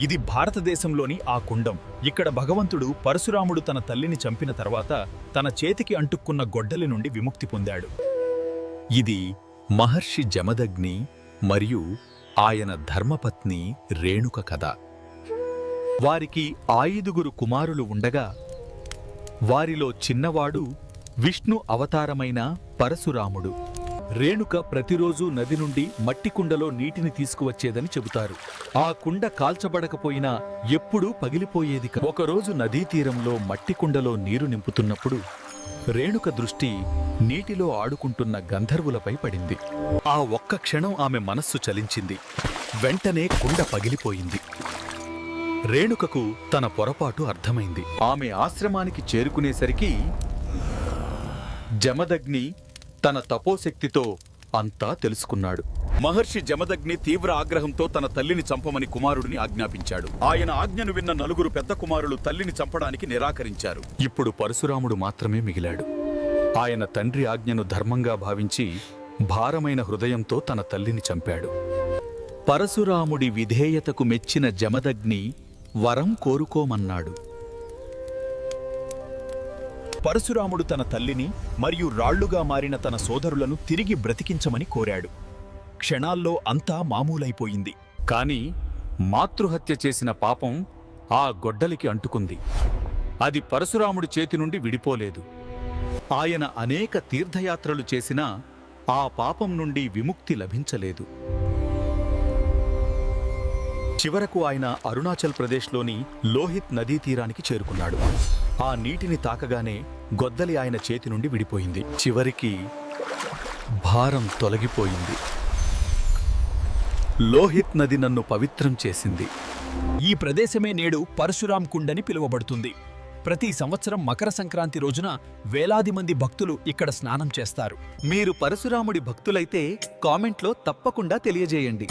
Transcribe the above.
ఇది భారతదేశంలోని ఆ కుండం. ఇక్కడ భగవంతుడు పరశురాముడు తన తల్లిని చంపిన తర్వాత తన చేతికి అంటుక్కున్న గొడ్డలి నుండి విముక్తి పొందాడు. ఇది మహర్షి జమదగ్ని మరియు ఆయన ధర్మపత్ని రేణుక కథ. వారికి ఐదుగురు కుమారులు ఉండగా వారిలో చిన్నవాడు విష్ణు అవతారమైన పరశురాముడు. రేణుక ప్రతిరోజు నది నుండి మట్టి కుండలో నీటిని తీసుకువచ్చేదని చెబుతారు. ఆ కుండ కాల్చబడకపోయినా ఎప్పుడూ పగిలిపోయేది ఒకరోజు నదీ తీరంలో మట్టి కుండలో నీరు నింపుతున్నప్పుడు రేణుక దృష్టి నీటిలో ఆడుకుంటున్న గంధర్వులపై పడింది. ఆ ఒక్క క్షణం ఆమె మనస్సు చలించింది. వెంటనే కుండ పగిలిపోయింది. రేణుకకు తన పొరపాటు అర్థమైంది. ఆమె ఆశ్రమానికి చేరుకునేసరికి జమదగ్ని తన తపోశక్తితో అంతా తెలుసుకున్నాడు. మహర్షి జమదగ్ని తీవ్ర ఆగ్రహంతో తన తల్లిని చంపమని కుమారుడిని ఆజ్ఞాపించాడు. ఆయన ఆజ్ఞను విన్న నలుగురు పెద్ద కుమారులు తల్లిని చంపడానికి నిరాకరించారు. ఇప్పుడు పరశురాముడు మాత్రమే మిగిలాడు. ఆయన తండ్రి ఆజ్ఞను ధర్మంగా భావించి భారమైన హృదయంతో తన తల్లిని చంపాడు. పరశురాముడి విధేయతకు మెచ్చిన జమదగ్ని వరం కోరుకోమన్నాడు. పరశురాముడు తన తల్లిని మరియు రాళ్ళుగా మారిన తన సోదరులను తిరిగి బ్రతికించమని కోరాడు. క్షణాల్లో అంతా మామూలైపోయింది. కాని మాతృహత్య చేసిన పాపం ఆ గొడ్డలికి అంటుకుంది. అది పరశురాముడి చేతి నుండి విడిపోలేదు. ఆయన అనేక తీర్థయాత్రలు చేసినా ఆ పాపం నుండి విముక్తి లభించలేదు. చివరకు ఆయన అరుణాచల్ ప్రదేశ్లోని లోహిత్ నదీ తీరానికి చేరుకున్నాడు. ఆ నీటిని తాకగానే గొద్దలి ఆయన చేతి నుండి విడిపోయింది. చివరికి భారం తొలగిపోయింది. లోహిత్ నది నన్ను పవిత్రం చేసింది. ఈ ప్రదేశమే నేడు పరశురాం కుండని పిలువబడుతుంది. ప్రతి సంవత్సరం మకర సంక్రాంతి రోజున వేలాది మంది భక్తులు ఇక్కడ స్నానం చేస్తారు. మీరు పరశురాముడి భక్తులైతే కామెంట్లో తప్పకుండా తెలియజేయండి.